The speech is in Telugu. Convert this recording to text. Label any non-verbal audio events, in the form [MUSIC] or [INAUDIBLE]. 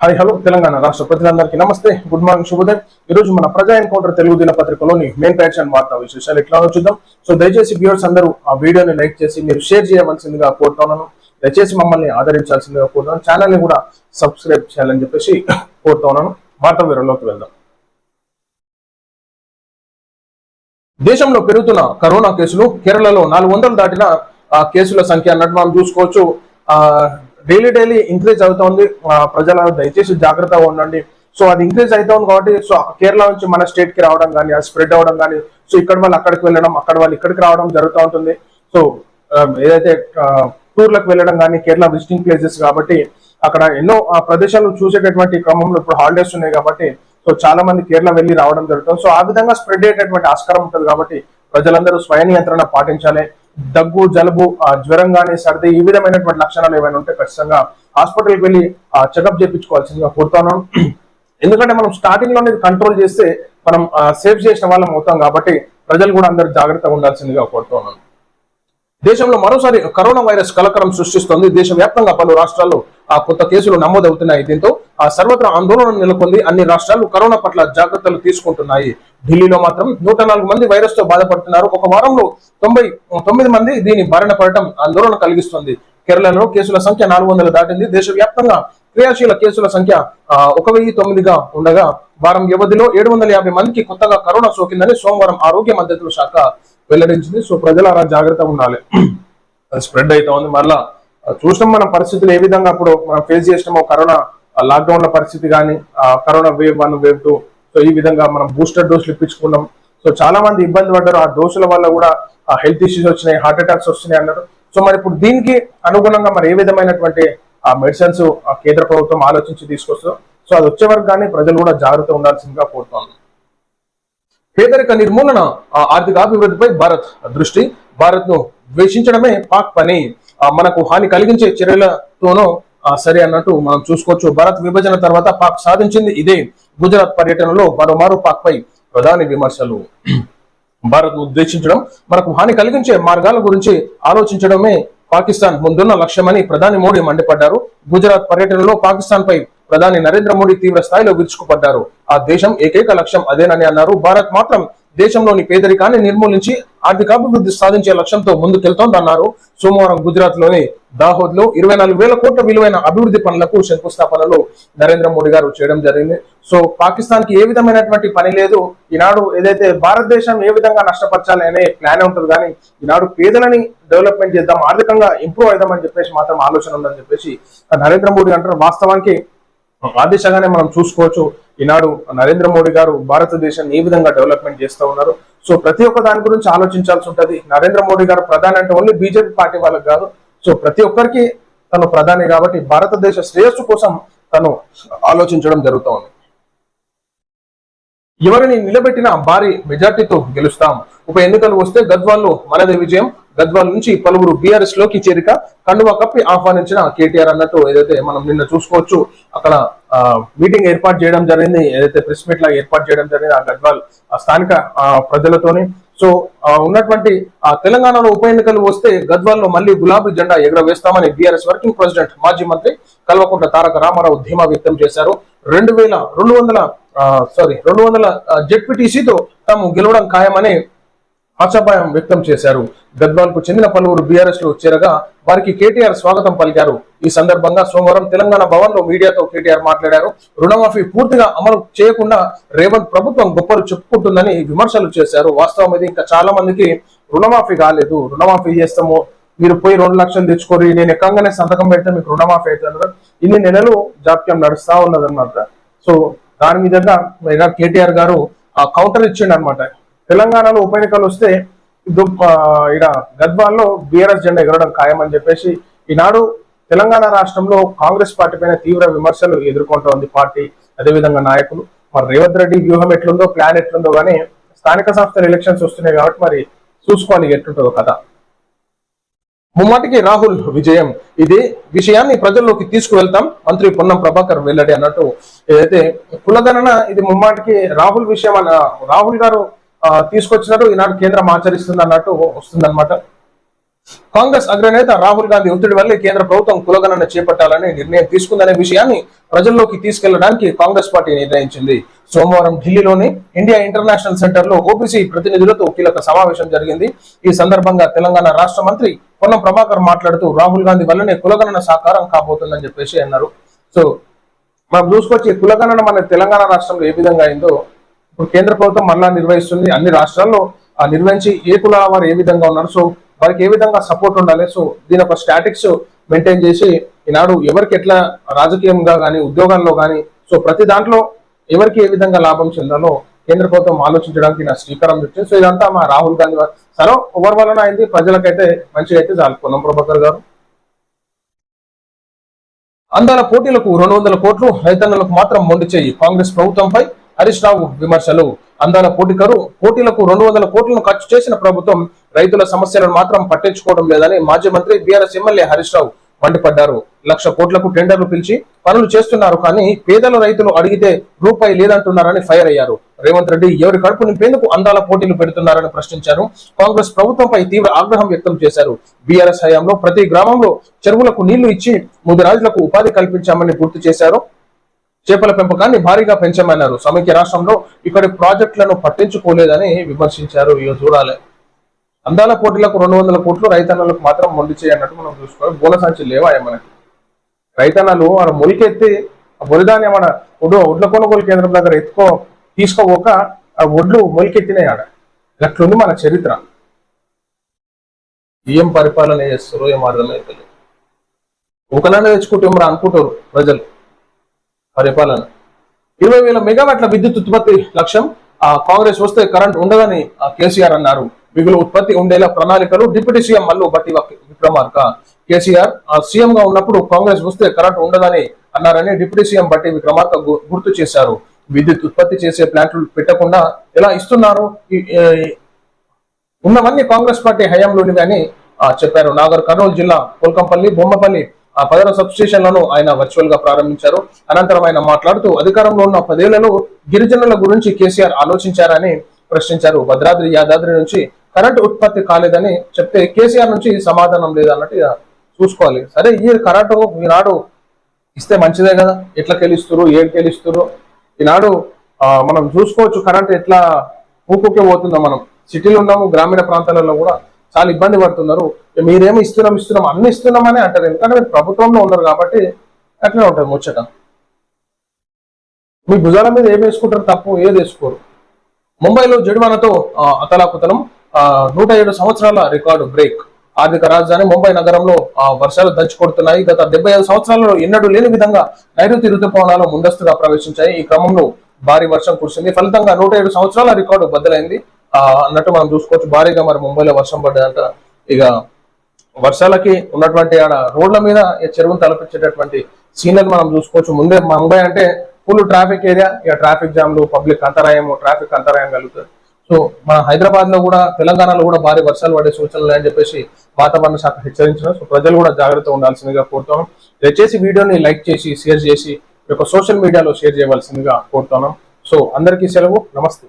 హాయ్ హలో తెలంగాణ రాష్ట్ర ప్రజలందరికీ నమస్తే. గుడ్ మార్నింగ్ శుభోదయం. ఈ రోజు మన ప్రజా ఎన్కౌంటర్ తెలుగు దినపత్రికలోని మెయిన్ ప్యాచ్ అండ్ వార్తా విశేషాలు ఎట్లా చూద్దాం. సో దయచేసి వ్యూవర్స్ అందరూ ఆ వీడియోని లైక్ చేసి మీరు షేర్ చేయవలసిందిగా కోరుతున్నాను. దయచేసి మమ్మల్ని ఆదరించాల్సిందిగా కోరుతున్నాను. ఛానల్ని కూడా సబ్స్క్రైబ్ చేయాలని చెప్పేసి కోరుతున్నాను. వార్తా వివరంలోకి వెళ్దాం. దేశంలో పెరుగుతున్న కరోనా కేసులు కేరళలో నాలుగు వందలు దాటిన ఆ, కేసుల సంఖ్య అన్నట్టు మనం చూసుకోవచ్చు. ఆ డైలీ డైలీ ఇంక్రీజ్ అవుతోంది. ప్రజల దయచేసి జాగ్రత్తగా ఉండండి. సో అది ఇంక్రీజ్ అవుతుంది కాబట్టి సో కేరళ నుంచి మన స్టేట్కి రావడం కానీ అది స్ప్రెడ్ అవడం కానీ సో ఇక్కడ వాళ్ళు అక్కడికి వెళ్ళడం అక్కడ వాళ్ళు ఇక్కడికి రావడం జరుగుతూ ఉంటుంది. సో ఏదైతే టూర్లకు వెళ్ళడం కానీ కేరళ విజిటింగ్ ప్లేసెస్ కాబట్టి అక్కడ ఎన్నో ఆ, ప్రదేశాలు చూసేటటువంటి క్రమంలో ఇప్పుడు హాలిడేస్ ఉన్నాయి కాబట్టి సో చాలా మంది కేరళ వెళ్ళి రావడం జరుగుతుంది. సో ఆ విధంగా స్ప్రెడ్ అయ్యేటటువంటి ఆస్కారం ఉంటుంది కాబట్టి ప్రజలందరూ స్వయం నియంత్రణ పాటించాలి. దగ్గు జలుబు ఆ, జ్వరం కానీ సర్ది ఈ విధమైనటువంటి లక్షణాలు ఏమైనా ఉంటే ఖచ్చితంగా హాస్పిటల్కి వెళ్ళి చెకప్ చేయించుకోవాల్సిందిగా కోరుతున్నాను. ఎందుకంటే మనం స్టార్టింగ్లోనే కంట్రోల్ చేస్తే మనం సేవ్ చేసిన వాళ్ళం అవుతాం కాబట్టి ప్రజలు కూడా అందరు జాగ్రత్తగా ఉండాల్సిందిగా కోరుతున్నాను. దేశంలో మరోసారి కరోనా వైరస్ కలకలం సృష్టిస్తోంది. దేశవ్యాప్తంగా పలు రాష్ట్రాల్లో కొత్త కేసులు నమోదవుతున్నాయి. దీంతో ఆ సర్వత్రా ఆందోళన నెలకొంది. అన్ని రాష్ట్రాలు కరోనా పట్ల జాగ్రత్తలు తీసుకుంటున్నాయి. ఢిల్లీలో మాత్రం నూట నాలుగు మంది వైరస్తో బాధపడుతున్నారు. ఒక వారంలో తొంభై తొమ్మిది మంది దీని బారిన పడటం ఆందోళన కలిగిస్తుంది. కేరళలో కేసుల సంఖ్య నాలుగు వందలు దాటింది. దేశవ్యాప్తంగా క్రియాశీల కేసుల సంఖ్య ఒక వెయ్యి తొమ్మిదిగా ఉండగా వారం వ్యవధిలో ఏడు వందల యాభై మందికి కొత్తగా కరోనా సోకిందని సోమవారం ఆరోగ్య మంత్రిత్వ శాఖ వెల్లడించింది. సో ప్రజలు అలా జాగ్రత్తగా ఉండాలి. [CLEARS THROAT] స్ప్రెడ్ అవుతా ఉంది. మరలా చూసినాం మన పరిస్థితులు ఏ విధంగా అప్పుడు మనం ఫేస్ చేసినామో కరోనా లాక్డౌన్ పరిస్థితి కానీ corona wave one wave two so ఈ విధంగా మనం బూస్టర్ డోసులు ఇప్పించుకున్నాం. సో చాలా మంది ఇబ్బంది పడ్డారు. ఆ డోసుల వల్ల కూడా హెల్త్ ఇష్యూస్ వచ్చినాయి హార్ట్ అటాక్స్ వస్తున్నాయి అన్నారు. సో మరి ఇప్పుడు దీనికి అనుగుణంగా మరి ఏ విధమైనటువంటి ఆ మెడిసిన్స్ కేంద్ర ప్రభుత్వం ఆలోచించి తీసుకొస్తుందో సో అది వచ్చే వరకు కానీ ప్రజలు కూడా జాగ్రత్త ఉండాల్సిందిగా కోరుతున్నాను. పేదరిక నిర్మూలన ఆ ఆర్థిక అభివృద్ధిపై భారత్ దృష్టి భారత్ను ద్వేషించడమే పాక్ పని. మనకు హాని కలిగించే చర్యలతోనూ సరే అన్నట్టు మనం చూసుకోవచ్చు. భారత్ విభజన తర్వాత పాక్ సాధించింది ఇదే. గుజరాత్ పర్యటనలో మరోమారు పాక్ పై ప్రధాని విమర్శలు. భారత్ ఉద్దేశించడం మనకు హాని కలిగించే మార్గాల గురించి ఆలోచించడమే పాకిస్తాన్ ముందున్న లక్ష్యమని ప్రధాని మోడీ మండిపడ్డారు. గుజరాత్ పర్యటనలో పాకిస్తాన్ పై ప్రధాని నరేంద్ర మోడీ తీవ్ర స్థాయిలో విరుచుకుపడ్డారు. ఆ దేశం ఏకైక లక్ష్యం అదేనని అన్నారు. భారత్ మాత్రం దేశంలోని పేదరికాన్ని నిర్మూలించి ఆర్థికాభివృద్ధి సాధించే లక్ష్యంతో ముందుకెళ్తోందన్నారు. సోమవారం గుజరాత్లోని దాహోద్లో ఇరవై నాలుగు వేల కోట్ల విలువైన అభివృద్ధి పనులకు శంకుస్థాపనలు నరేంద్ర మోడీ గారు చేయడం జరిగింది. సో పాకిస్తాన్కి ఏ విధమైనటువంటి పని లేదు. ఈనాడు ఏదైతే భారతదేశం ఏ విధంగా నష్టపరచాలి అనే ప్లాన్ ఉంటుంది కానీ ఈనాడు పేదలని డెవలప్మెంట్ చేద్దాం ఆర్థికంగా ఇంప్రూవ్ అవుదామని చెప్పేసి మాత్రం ఆలోచన ఉందని చెప్పేసి నరేంద్ర మోడీ అంటారు వాస్తవానికి ఆ దిశగానే మనం చూసుకోవచ్చు ఈనాడు నరేంద్ర మోడీ గారు భారతదేశాన్ని ఏ విధంగా డెవలప్మెంట్ చేస్తూ ఉన్నారు. సో ప్రతి ఒక్క దాని గురించి ఆలోచించాల్సి ఉంటుంది. నరేంద్ర మోడీ గారు ప్రధాని అంటే ఓన్లీ బీజేపీ పార్టీ వాళ్ళకి కాదు. సో ప్రతి ఒక్కరికి తను ప్రధాని కాబట్టి భారతదేశ శ్రేయస్సు కోసం తను ఆలోచించడం జరుగుతూ ఉంది. ఎవరిని నిలబెట్టిన భారీ మెజార్టీతో గెలుస్తాం. ఉప ఎన్నికలు వస్తే గద్వాల్లో మనదే విజయం. గద్వాల్ నుంచి పలువురు బీఆర్ఎస్లోకి చేరిక కండువా కప్పి ఆహ్వానించిన కేటీఆర్ అన్నట్టు ఏదైతే మనం నిన్న చూసుకోవచ్చు అక్కడ మీటింగ్ ఏర్పాటు చేయడం జరిగింది. ఏదైతే ప్రెస్ మీట్ లాగా ఏర్పాటు చేయడం జరిగింది ఆ గద్వాల్ ఆ స్థానిక ఆ, ప్రజలతోని. సో ఉన్నటువంటి ఆ తెలంగాణలో ఉప ఎన్నికలు వస్తే గద్వాల్లో మళ్ళీ గులాబీ జెండా ఎగురవేస్తామని బీఆర్ఎస్ వర్కింగ్ ప్రెసిడెంట్ మాజీ మంత్రి కల్వకుంట్ల తారక రామారావు ధీమా వ్యక్తం చేశారు. రెండు వేల రెండు వందల సారీ రెండు వందల జెడ్పీటీసీతో తాము గెలవడం ఖాయమని ఆశాభాయం వ్యక్తం చేశారు. గద్వాల్కు చెందిన పలువురు బీఆర్ఎస్లో చేరగా వారికి కేటీఆర్ స్వాగతం పలికారు. ఈ సందర్భంగా సోమవారం తెలంగాణ భవన్లో మీడియాతో కేటీఆర్ మాట్లాడారు. రుణమాఫీ పూర్తిగా అమలు చేయకుండా రేవంత్ ప్రభుత్వం గొప్పలు చెప్పుకుంటుందని విమర్శలు చేశారు. వాస్తవం ఇది. ఇంకా చాలా మందికి రుణమాఫీ కాలేదు. రుణమాఫీ చేస్తాము. మీరు పోయి రెండు లక్షలు తెచ్చుకోరి. నేను ఎక్కంగానే సంతకం పెడితే మీకు రుణమాఫీ అవుతుంది ఇన్ని నెలలు జాప్యం నడుస్తా ఉన్నదన్నమాట. సో దాని మీదగా కేటీఆర్ గారు ఆ కౌంటర్ ఇచ్చిండు అనమాట తెలంగాణలో ఉప ఎన్నికలు వస్తే ఇక్కడ ఈడ గద్వాల్లో బీఆర్ఎస్ జెండా ఎగరడం ఖాయమని చెప్పేసి ఈనాడు తెలంగాణ రాష్ట్రంలో కాంగ్రెస్ పార్టీ పైన తీవ్ర విమర్శలు ఎదుర్కొంటోంది పార్టీ అదేవిధంగా నాయకులు. మరి రేవంత్ రెడ్డి వ్యూహం ఎట్లుందో ప్లాన్ ఎట్లుందో కానీ స్థానిక సంస్థల ఎలక్షన్స్ వస్తున్నాయి కాబట్టి మరి చూసుకోవాలి ఎట్లుంటుందో కథ. ముమ్మాటికి రాహుల్ విజయం. ఇది విషయాన్ని ప్రజల్లోకి తీసుకువెళ్తాం. మంత్రి పొన్నం ప్రభాకర్ వెల్లడి అన్నట్టు ఏదైతే కులగణన ఇది ముమ్మాటికి రాహుల్ విషయం అన్న రాహుల్ గారు తీసుకొచ్చినట్టు ఈనాడు కేంద్రం ఆచరిస్తుంది అన్నట్టు వస్తుందన్నమాట. కాంగ్రెస్ అగ్రనేత రాహుల్ గాంధీ ఒత్తిడి వల్లే కేంద్ర ప్రభుత్వం కులగణన చేపట్టాలని నిర్ణయం తీసుకుందనే విషయాన్ని ప్రజల్లోకి తీసుకెళ్ళడానికి కాంగ్రెస్ పార్టీ నిర్ణయించింది. సోమవారం ఢిల్లీలోని ఇండియా ఇంటర్నేషనల్ సెంటర్లో ఓబీసీ ప్రతినిధులతో కీలక సమావేశం జరిగింది. ఈ సందర్భంగా తెలంగాణ రాష్ట్ర మంత్రి పొన్నం ప్రభాకర్ మాట్లాడుతూ రాహుల్ గాంధీ వల్లనే కులగణన సాకారం కాబోతుందని చెప్పేసి అన్నారు. సో మనం చూసుకొచ్చి కులగణన మన తెలంగాణ రాష్ట్రంలో ఏ విధంగా అయిందో ఇప్పుడు కేంద్ర ప్రభుత్వం మళ్ళా నిర్వహిస్తుంది. అన్ని రాష్ట్రాల్లో ఆ నిర్వహించి ఏ కులాల వారు ఏ విధంగా ఉన్నారు? సో వారికి ఏ విధంగా సపోర్ట్ ఉండాలి? సో దీని ఒక స్టాటిక్స్ మెయింటైన్ చేసి ఈనాడు ఎవరికి ఎట్లా రాజకీయంగా కానీ ఉద్యోగాల్లో కానీ సో ప్రతి దాంట్లో ఎవరికి ఏ విధంగా లాభం చెందాలో కేంద్ర ప్రభుత్వం ఆలోచించడానికి నా శ్రీకారం చుట్టింది. సో ఇదంతా మా రాహుల్ గాంధీ సరే ఎవరి వలన అయింది. ప్రజలకైతే మంచిగా అయితే చాలు. పొన్నం ప్రభాకర్ గారు. అందాల పోటీలకు రెండు వందల కోట్లు రైతన్నలకు మాత్రం మొండి చేయి కాంగ్రెస్ ప్రభుత్వంపై. హరీష్ రావు విమర్శలు. అందాల పోటీకరు పోటీలకు రెండు వందల కోట్లను ఖర్చు చేసిన ప్రభుత్వం రైతుల సమస్యలను మాత్రం పట్టించుకోవడం లేదని మాజీ మంత్రి బీఆర్ఎస్ ఎమ్మెల్యే హరీష్ రావు మండిపడ్డారు. లక్ష కోట్లకు టెండర్లు పిలిచి పనులు చేస్తున్నారు కానీ పేదల రైతులు అడిగితే రూపాయి లేదంటున్నారని ఫైర్ అయ్యారు. రేవంత్ రెడ్డి ఎవరి కడుపు నింపేందుకు అందాల పోటీలు పెడుతున్నారని ప్రశ్నించారు. కాంగ్రెస్ ప్రభుత్వంపై తీవ్ర ఆగ్రహం వ్యక్తం చేశారు. బీఆర్ఎస్ హయాంలో ప్రతి గ్రామంలో చెరువులకు నీళ్ళు ఇచ్చి ముదిరాజులకు ఉపాధి కల్పించామని గుర్తు చేశారు. చేపల పెంపకాన్ని భారీగా పెంచమన్నారు. సమైక్య రాష్ట్రంలో ఇక్కడి ప్రాజెక్టులను పట్టించుకోలేదని విమర్శించారు. ఇక చూడాలి. అందాల పోటీలకు రెండు వందల కోట్లు రైతన్నలకు మాత్రం మొండి చేయన్నట్టు మనం చూసుకోవాలి. బోన సంచి లేవా మనకి? రైతన్నలు మన మొలికెత్తి ఆ వరిధాన్య మన ఒడ్డు ఒడ్ల కొనుగోలు కేంద్రం దగ్గర ఎత్తుకో తీసుకోక ఆ ఒడ్లు మొలికెత్తినాయి ఆడ. ఇట్లుంది మన చరిత్ర. ఏం పరిపాలన చేస్తారో ఏం అర్థమైతలేదు ఒకనానే తెచ్చుకుంటే మరి అనుకుంటారు ప్రజలు? పరిపాలన. ఇరవై వేల మెగావాట్ల విద్యుత్ ఉత్పత్తి లక్ష్యం. ఆ కాంగ్రెస్ వస్తే కరెంట్ ఉండదని ఆ కేసీఆర్ అన్నారు. మిగులు ఉత్పత్తి ఉండేలా ప్రణాళికలు డిప్యూటీ సీఎం మల్లు బట్టి విక్రమార్క. కేసీఆర్ సీఎం గా ఉన్నప్పుడు కాంగ్రెస్ వస్తే కరెంట్ ఉండదని అన్నారని డిప్యూటీ సీఎం బట్టి విక్రమార్క గుర్తు చేశారు. విద్యుత్ ఉత్పత్తి చేసే ప్లాంట్లు పెట్టకుండా ఎలా ఇస్తున్నారు? ఉన్నవన్నీ కాంగ్రెస్ పార్టీ హయాంలోనివి అని ఆ, చెప్పారు. నాగర్ కర్నూలు జిల్లా కోల్కంపల్లి బొమ్మపల్లి ఆ పదర సబ్ స్టేషన్లను ఆయన వర్చువల్గా ప్రారంభించారు. అనంతరం ఆయన మాట్లాడుతూ అధికారంలో ఉన్న పదేళ్ళలో గిరిజనుల గురించి కేసీఆర్ ఆలోచించారని ప్రశ్నించారు. భద్రాద్రి యాదాద్రి నుంచి కరెంట్ ఉత్పత్తి కాలేదని చెప్తే కేసీఆర్ నుంచి సమాధానం లేదన్నట్టు చూసుకోవాలి. సరే ఈ కరెంటు ఈనాడు ఇస్తే మంచిదే కదా. ఎట్లా గెలుస్తురు ఏం గెలుస్తురు ఈనాడు మనం చూసుకోవచ్చు కరెంట్ ఎట్లా ఊపుకే పోతుందో మనం. సిటీలో ఉన్నాము గ్రామీణ ప్రాంతాలలో కూడా చాలా ఇబ్బంది పడుతున్నారు. మీరేమి ఇస్తున్నాం ఇస్తున్నాం అన్ని ఇస్తున్నామని అంటారు. ఎందుకంటే మీరు ప్రభుత్వంలో ఉన్నారు కాబట్టి అట్లనే ఉంటుంది ముచ్చట. మీ భుజాల మీద ఏం వేసుకుంటారు తప్పు ఏది వేసుకోరు. ముంబైలో జడివానతో అతలాకుతలం నూట ఏడు సంవత్సరాల రికార్డు బ్రేక్. ఆర్థిక రాజధాని ముంబై నగరంలో ఆ, వర్షాలు దంచి కొడుతున్నాయి. గత డెబ్బై ఐదు సంవత్సరాలలో ఎన్నడూ లేని విధంగా నైరుతి ఋతుపవనాలు ముందస్తుగా ప్రవేశించాయి. ఈ క్రమంలో భారీ వర్షం కురిసింది. ఫలితంగా నూట ఏడు సంవత్సరాల రికార్డు బద్దలైంది. అన్నట్టు మనం చూసుకోవచ్చు. భారీగా మరి ముంబైలో వర్షం పడ్డదంట. ఇక వర్షాలకి ఉన్నటువంటి ఆడ రోడ్ల మీద చెరువును తలపించేటటువంటి సీనరీ మనం చూసుకోవచ్చు. ముందే ముంబై అంటే ఫుల్ ట్రాఫిక్ ఏరియా ఇక ట్రాఫిక్ జామ్లు పబ్లిక్ అంతరాయం ట్రాఫిక్ అంతరాయం కలుగుతుంది. సో మన హైదరాబాద్లో కూడా తెలంగాణలో కూడా భారీ వర్షాలు పడే సూచనలు అని చెప్పేసి వాతావరణ శాఖ హెచ్చరించిన. సో ప్రజలు కూడా జాగ్రత్త ఉండాల్సిందిగా కోరుతున్నాం. దయచేసి వీడియోని లైక్ చేసి షేర్ చేసి ఒక యొక్క సోషల్ మీడియాలో షేర్ చేయవలసిందిగా కోరుతున్నాం. సో అందరికీ సెలవు. నమస్తే.